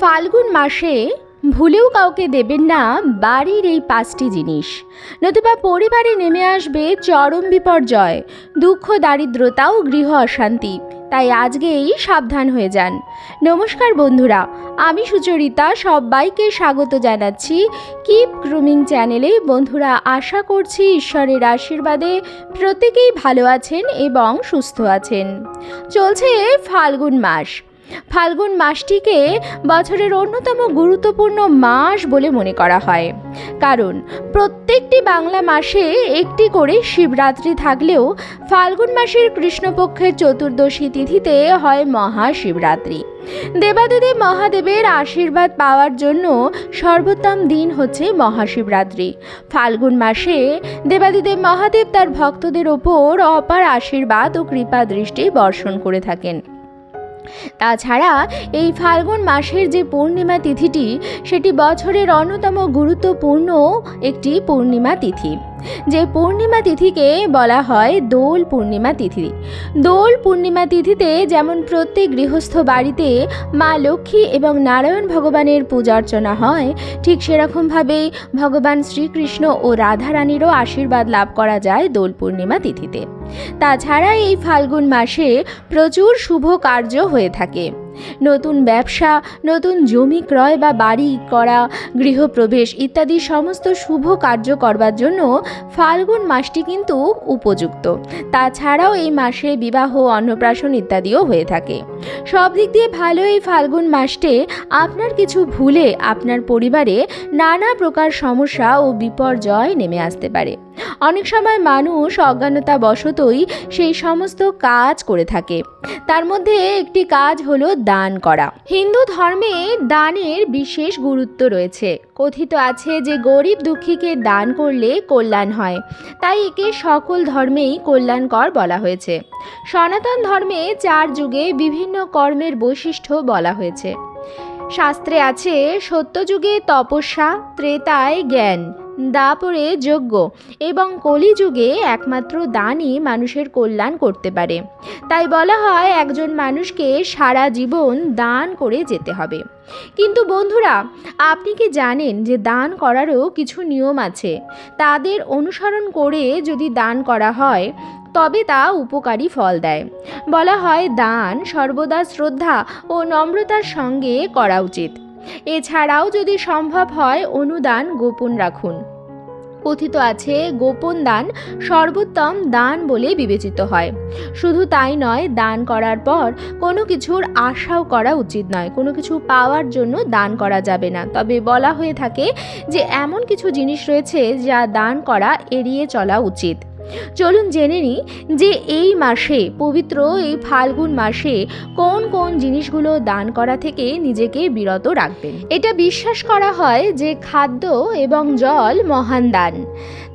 ফাল্গুন মাসে ভুলেও কাউকে দেবেন না বাড়ির এই পাঁচটি জিনিস। নতুবা পরিবারে নেমে আসবে চরম বিপর্যয়, দুঃখ, দারিদ্রতা ও গৃহ অশান্তি। তাই আজকেই সাবধান হয়ে যান। নমস্কার বন্ধুরা, আমি সুচরিতা, সবাইকে স্বাগত জানাচ্ছি কিপ গ্রুমিং চ্যানেলে। বন্ধুরা, আশা করছি ঈশ্বরের আশীর্বাদে প্রত্যেকেই ভালো আছেন এবং সুস্থ আছেন। চলছে ফাল্গুন মাস। ফাল্গুন মাসটিকে বছরের অন্যতম গুরুত্বপূর্ণ মাস বলে মনে করা হয়। কারণ, প্রত্যেকটি বাংলা মাসে একটি করে শিবরাত্রি থাকলেও ফাল্গুন মাসের কৃষ্ণপক্ষের চতুর্দশী তিথিতে হয় মহাশিবরাত্রি। দেবাদিদেব মহাদেবের আশীর্বাদ পাওয়ার জন্য সর্বোত্তম দিন হচ্ছে মহাশিবরাত্রি। ফাল্গুন মাসে দেবাদিদেব মহাদেব তার ভক্তদের ওপর অপার আশীর্বাদ ও কৃপা দৃষ্টি বর্ষণ করে থাকেন। তাছাড়া এই ফাল্গুন মাসের যে পূর্ণিমা তিথিটি সেটি বছরের অন্যতম গুরুত্বপূর্ণ একটি পূর্ণিমা তিথি। যে পূর্ণিমা তিথিকে বলা হয় দোল পূর্ণিমা তিথি। দোল পূর্ণিমা তিথিতে যেমন প্রত্যেক গৃহস্থ বাড়িতে মা লক্ষ্মী এবং নারায়ণ ভগবানের পূজা অর্চনা হয়, ঠিক সেরকমভাবেই ভগবান শ্রীকৃষ্ণ ও রাধারানীরও আশীর্বাদ লাভ করা যায় দোল পূর্ণিমা তিথিতে। তাছাড়া এই ফাল্গুন মাসে প্রচুর শুভ কার্য হয়ে থাকে। নতুন ব্যবসা, নতুন জমি ক্রয় বা বাড়ি করা, গৃহপ্রবেশ ইত্যাদি সমস্ত শুভ কার্য করবার জন্য ফাল্গুন মাসটি কিন্তু উপযুক্ত। তাছাড়াও এই মাসে বিবাহ, অন্নপ্রাশন ইত্যাদিও হয়ে থাকে। সব দিক দিয়ে ভালো এই ফাল্গুন মাসটে আপনার কিছু ভুলে আপনার পরিবারে নানা প্রকার সমস্যা ও বিপর্যয় নেমে আসতে পারে। অনেক সময় মানুষ অজ্ঞানতা বশতই সেই সমস্ত কাজ করে থাকে। তার মধ্যে একটি কাজ হলো দান করা। হিন্দু ধর্মে দানের বিশেষ গুরুত্ব রয়েছে। কথিত আছে যে গরিব দুঃখীকে দান করলে কল্যাণ হয়। তাই একে সকল ধর্মেই কল্যাণকর বলা হয়েছে। সনাতন ধর্মে চার যুগে বিভিন্ন কর্মের বৈশিষ্ট্য বলা হয়েছে। শাস্ত্রে আছে, সত্যযুগে তপস্যা, ত্রেতায় জ্ঞান। দাপরে যোগ্য এবং কলিযুগে একমাত্র দানই মানুষের কল্যাণ করতে পারে। তাই বলা হয়, একজন মানুষকে সারা জীবন দান করে যেতে হবে। কিন্তু বন্ধুরা, আপনি কি জানেন যে দান করারও কিছু নিয়ম আছে? তাদের অনুসরণ করে যদি দান করা হয়, তবে তা উপকারী ফল দেয়। বলা হয়, দান সর্বদা শ্রদ্ধা ও নম্রতার সঙ্গে করা উচিত। এছাড়াও যদি সম্ভব হয়, অনুদান গোপন রাখুন। কথিত আছে, গোপন দান সর্বোত্তম দান বলে বিবেচিত হয়। শুধু তাই নয়, দান করার পর কোনো কিছুর আশাও করা উচিত নয়। কোনো কিছু পাওয়ার জন্য দান করা যাবে না। তবে বলা হয়ে থাকে যে, এমন কিছু জিনিস রয়েছে যা দান করা এড়িয়ে চলা উচিত। চলুন জেনে নিই যে এই মাসে, পবিত্র এই ফাল্গুন মাসে কোন কোন জিনিসগুলো দান করা থেকে নিজেকে বিরত রাখবেন? এটা বিশ্বাস করা হয় যে খাদ্য এবং জল মহান দান।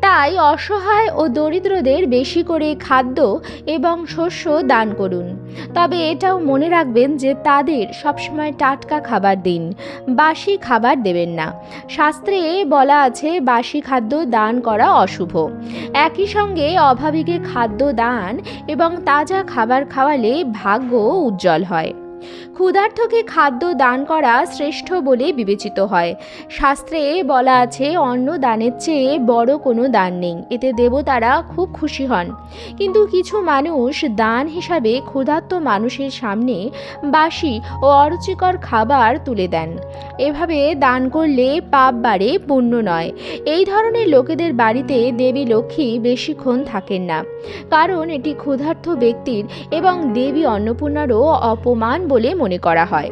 তাই অসহায় ও দরিদ্রদের বেশি করে খাদ্য এবং শস্য দান করুন। তবে এটাও মনে রাখবেন যে তাদের সবসময় টাটকা খাবার দিন, বাসি খাবার দেবেন না। শাস্ত্রে বলা আছে, বাসি খাদ্য দান করা অশুভ। একই সঙ্গে অভাবীকে খাদ্য দান এবং তাজা খাবার খাওয়ালে ভাগ্য উজ্জ্বল হয়। ক্ষুধার্থকে খাদ্য দান করা শ্রেষ্ঠ বলে বিবেচিত হয়। শাস্ত্রে বলা আছে, অন্ন দানের চেয়ে বড় কোনো দান নেই, এতে দেবতারা খুব খুশি হন। কিন্তু কিছু মানুষ দান হিসাবে ক্ষুধার্ত মানুষের সামনে বাসি ও অরুচিকর খাবার তুলে দেন। এভাবে দান করলে পাপ বাড়ে, পুণ্য নয়। এই ধরনের লোকেদের বাড়িতে দেবী লক্ষ্মী বেশিক্ষণ থাকেন না। কারণ এটি ক্ষুধার্ত ব্যক্তির এবং দেবী অন্নপূর্ণারও অপমান বলে মনে করা হয়।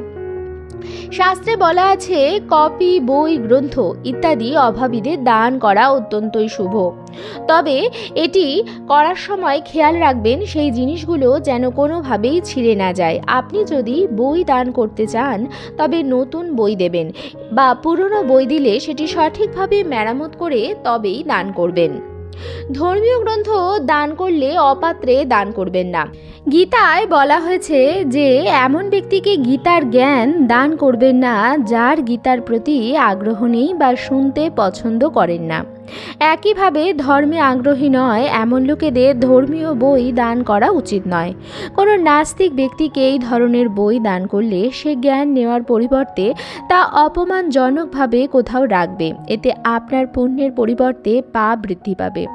শাস্ত্রে বলা আছে, কপি, বই, গ্রন্থ ইত্যাদি অভাবীদের দান করা অত্যন্তই শুভ। তবে এটি করার সময় খেয়াল রাখবেন, সেই জিনিসগুলো যেন কোনোভাবেই ছিঁড়ে না যায়। আপনি যদি বই দান করতে চান, তবে নতুন বই দেবেন বা পুরনো বই দিলে সেটি সঠিকভাবে মেরামত করে তবেই দান করবেন। ধর্মীয় গ্রন্থ দান করলে অপাত্রে দান করবেন না। গীতায় বলা হয়েছে যে, এমন ব্যক্তিকে গীতার জ্ঞান দান করবেন না যার গীতার প্রতি আগ্রহ নেই বা শুনতে পছন্দ করেন না। একইভাবে ধর্মে আগ্রহী নয়, এমন লোকেদের ধর্মীয় বই দান করা উচিত নয়। কোনো নাস্তিক ব্যক্তিকে এই ধরনের বই দান করলে সে জ্ঞান নেওয়ার পরিবর্তে তা অপমানজনকভাবে কোথাও রাখবে। এতে আপনার পুণ্যের পরিবর্তে পা বৃদ্ধি পাবে।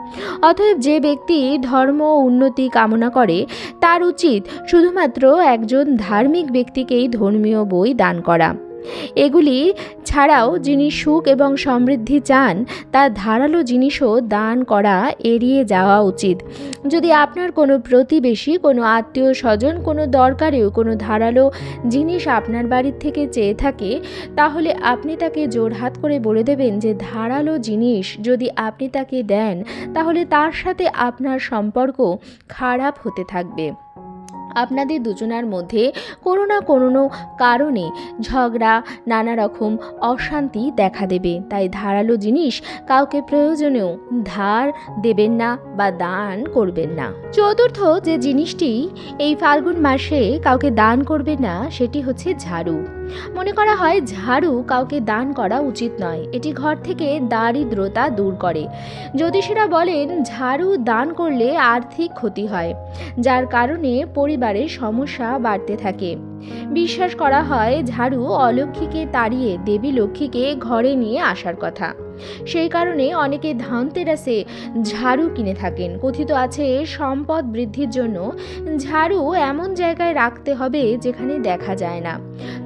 অতএব যে ব্যক্তি ধর্ম উন্নতি কামনা করে, তার উচিত শুধুমাত্র একজন ধার্মিক ব্যক্তিকেই ধর্মীয় বই দান করা। এগুলি ছাড়াও যিনি সুখ এবং সমৃদ্ধি চান, তার ধারালো জিনিসও দান করা এড়িয়ে যাওয়া উচিত। যদি আপনার কোনো প্রতিবেশী, কোনো আত্মীয় স্বজন, কোনো দরকারেও কোনো ধারালো জিনিস আপনার বাড়ির থেকে চেয়ে থাকে, তাহলে আপনি তাকে জোরহাত করে বলে দেবেন যে, ধারালো জিনিস যদি আপনি তাকে দেন, তাহলে তার সাথে আপনার সম্পর্ক খারাপ হতে থাকবে। আপনাদের দুজনার মধ্যে কোনো না কোনো কারণে ঝগড়া নানা রকম অশান্তি দেখা দেবে। তাই ধারালো জিনিস কাউকে প্রয়োজনেও ধার দেবেন না বা দান করবেন না। চতুর্থ যে জিনিসটি এই ফাল্গুন মাসে কাউকে দান করবেন না, সেটি হচ্ছে ঝাড়ু। মনে করা হয় ঝাড়ু কাউকে দান করা উচিত নয়। এটি ঘর থেকে দারিদ্রতা দূর করে। জ্যোতিষীরা বলেন, ঝাড়ু দান করলে আর্থিক ক্ষতি হয়, যার কারণে পরিবারের সমস্যা বাড়তে থাকে। বিশ্বাস করা হয়, ঝাড়ু অলক্ষ্মীকে তাড়িয়ে দেবী লক্ষ্মীকে ঘরে নিয়ে আসার কথা। সেই কারণে অনেকে ধানতেরাসে ঝাড়ু কিনে থাকেন। কথিত আছে, সম্পদ বৃদ্ধির জন্য ঝাড়ু এমন জায়গায় রাখতে হবে যেখানে দেখা যায় না।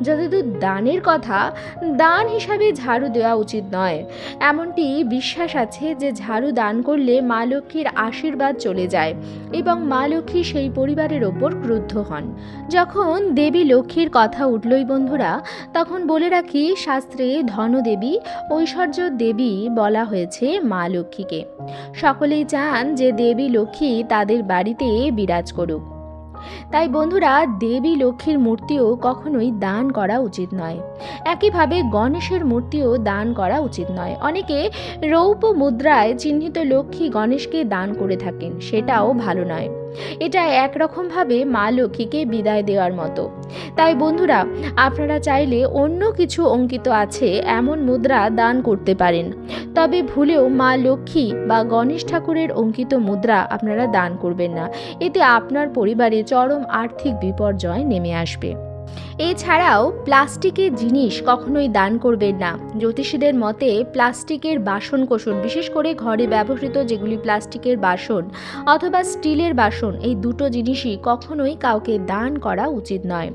যতদূর দানের কথা, দান হিসাবে ঝাড়ু দেওয়া উচিত নয়। এমনটি বিশ্বাস আছে যে ঝাড়ু দান করলে মা লক্ষ্মীর আশীর্বাদ চলে যায় এবং মা লক্ষ্মী সেই পরিবারের ওপর ক্রুদ্ধ হন। যখন দেবী লক্ষ্মীর কথা উঠলই বন্ধুরা, তখন বলে রাখি, শাস্ত্রে ধনদেবী, ঐশ্বর্য দেবী বলা হয়েছে মা লক্ষ্মীকে। সকলেই চান যে দেবী লক্ষ্মী তাদের বাড়িতে বিরাজ করুক। তাই বন্ধুরা, দেবী লক্ষ্মীর মূর্তিও কখনোই দান করা উচিত নয়। একইভাবে গণেশের মূর্তিও দান করা উচিত নয়। অনেকে রৌপ্য মুদ্রায় চিহ্নিত লক্ষ্মী গণেশকে দান করে থাকেন, সেটাও ভালো নয়। এটা একরকমভাবে মা লক্ষ্মীকে বিদায় দেওয়ার মতো। তাই বন্ধুরা, আপনারা চাইলে অন্য কিছু অঙ্কিত আছে এমন মুদ্রা দান করতে পারেন। তবে ভুলেও মা লক্ষ্মী বা গণেশ ঠাকুরের অঙ্কিত মুদ্রা আপনারা দান করবেন না। এতে আপনার পরিবারে চরম আর্থিক বিপর্যয় নেমে আসবে। এছাড়াও প্লাস্টিকের জিনিস কখনোই দান করবেন না। জ্যোতিষীদের মতে প্লাস্টিকের বাসন কোসন বিশেষ করে ঘরে ব্যবহৃত যেগুলি প্লাস্টিকের বাসন অথবা স্টিলের বাসন, এই দুটো জিনিসই কখনোই কাউকে দান করা উচিত নয়।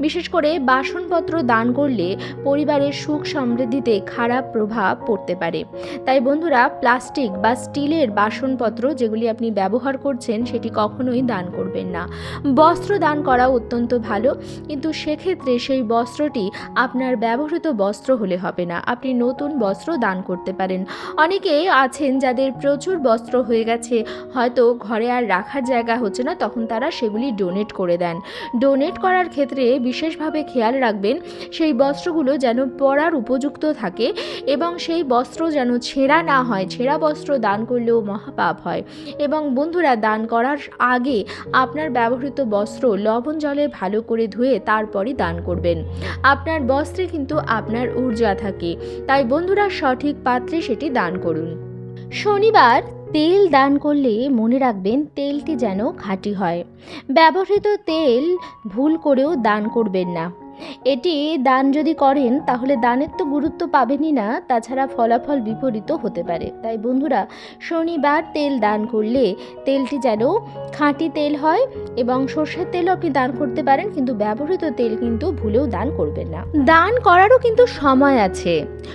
বিশেষ করে বাসনপত্র দান করলে পরিবারের সুখ সমৃদ্ধিতে খারাপ প্রভাব পড়তে পারে। তাই বন্ধুরা, প্লাস্টিক বা স্টিলের বাসনপত্র যেগুলি আপনি ব্যবহার করছেন, সেটি কখনোই দান করবেন না। বস্ত্র দান করা অত্যন্ত ভালো, কিন্তু সেক্ষেত্রে সেই বস্ত্রটি আপনার ব্যবহৃত বস্ত্র হলে হবে না। আপনি নতুন বস্ত্র দান করতে পারেন। অনেকে আছেন যাদের প্রচুর বস্ত্র হয়ে গেছে, হয়তো ঘরে আর রাখার জায়গা হচ্ছে না, তখন তারা সেগুলি ডোনেট করে দেন। ডোনেট করার ক্ষেত্রে বিশেষভাবে খেয়াল রাখবেন, সেই বস্ত্রগুলো যেন পরার উপযুক্ত থাকে এবং সেই বস্ত্র যেন ছেঁড়া না হয়। ছেঁড়া বস্ত্র দান করলেও মহাপাপ হয়। এবং বন্ধুরা, দান করার আগে আপনার ব্যবহৃত বস্ত্র লবণ জলে ভালো করে ধুয়ে তারপরই দান করবেন। আপনার বস্ত্রে কিন্তু আপনার ঊর্জা থাকে। তাই বন্ধুরা সঠিক পাত্রে সেটি দান করুন। শনিবার তেল দান করলে মনে রাখবেন তেলটি যেন খাঁটি হয়। ব্যবহৃত তেল ভুল করেও দান করবেন না। এটি দান যদি করেন, তাহলে দানের তো গুরুত্ব পাবেনই না, তাছাড়া ফলাফল বিপরীত হতে পারে। তাই বন্ধুরা, শনিবার তেল দান করলে তেলটি যেন খাঁটি তেল হয় এবং সর্ষের তেলও আপনি দান করতে পারেন, কিন্তু ব্যবহৃত তেল কিন্তু ভুলেও দান করবেন না। দান করারও কিন্তু সময় আছে।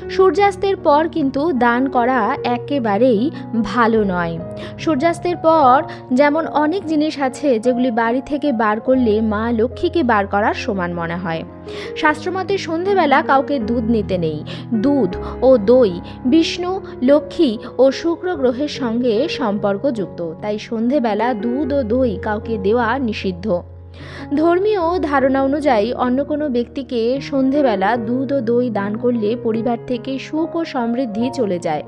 সূর্যাস্তের পর কিন্তু দান করা একেবারেই ভালো নয়। সূর্যাস্তের পর যেমন অনেক জিনিস আছে, যেগুলি বাড়ি থেকে বার করলে মা লক্ষ্মীকে বার করার সমান মনে হয়। শাস্ত্রমতে সন্ধেবেলা কাউকে দুধ নিতে নেই। দুধ ও দই, বিষ্ণু, লক্ষ্মী ও শুক্র গ্রহের সঙ্গে সম্পর্কযুক্ত তাই সন্ধেবেলা দুধ ও দই কাউকে দেওয়া নিষিদ্ধ। ধর্মীয় ধারণা অনুযায়ী অন্য কোনো ব্যক্তিকে সন্ধেবেলা দুধ ও দই দান করলে পরিবার থেকে সুখ ও সমৃদ্ধি চলে যায়।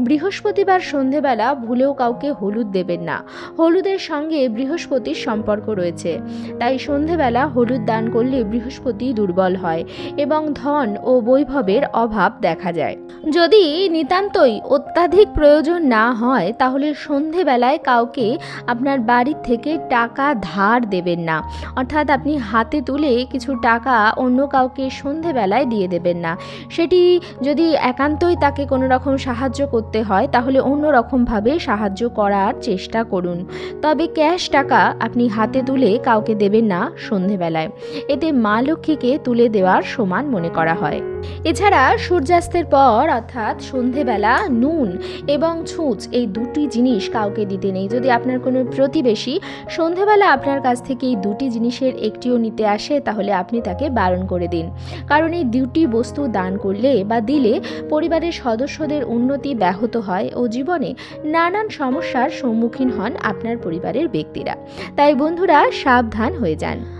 বৃহস্পতিবার সন্ধেবেলা ভুলেও কাউকে হলুদ দেবেন না। হলুদের সঙ্গে বৃহস্পতির সম্পর্ক রয়েছে। তাই সন্ধেবেলা হলুদ দান করলে বৃহস্পতি দুর্বল হয় এবং ধন ও বৈভবের অভাব দেখা যায়। যদি নিতান্তই অত্যাধিক প্রয়োজন না হয়, তাহলে সন্ধেবেলায় কাউকে আপনার বাড়ির থেকে টাকা ধার দেবেন না। অর্থাৎ আপনি হাতে তুলে কিছু টাকা অন্য কাউকে সন্ধেবেলায় দিয়ে দেবেন না। সেটি যদি একান্তই তাকে কোনো রকম সাহায্য করতে হয়, তাহলে অন্য রকমভাবে সাহায্য করার চেষ্টা করুন। তবে ক্যাশ টাকা আপনি হাতে তুলে কাউকে দেবেন না সন্ধেবেলায়। এতে মা লক্ষ্মীকে তুলে দেওয়ার সমান মনে করা হয়। এছাড়া সূর্যাস্তের পর, অর্থাৎ সন্ধেবেলা, নুন এবং ছুঁচ, এই দুটি জিনিস কাউকে দিতে নেই। যদি আপনার কোনো প্রতিবেশী সন্ধেবেলা আপনার কাছ থেকে এই দুটি জিনিসের একটিও নিতে আসে, তাহলে আপনি তাকে বারণ করে দিন। কারণ এই দুটি বস্তু দান করলে বা দিলে পরিবারের সদস্যদের উন্নতি ব্যাহত হয় ও জীবনে নানান সমস্যার সম্মুখীন হন আপনার পরিবারের ব্যক্তিরা। তাই বন্ধুরা, সাবধান হয়ে যান।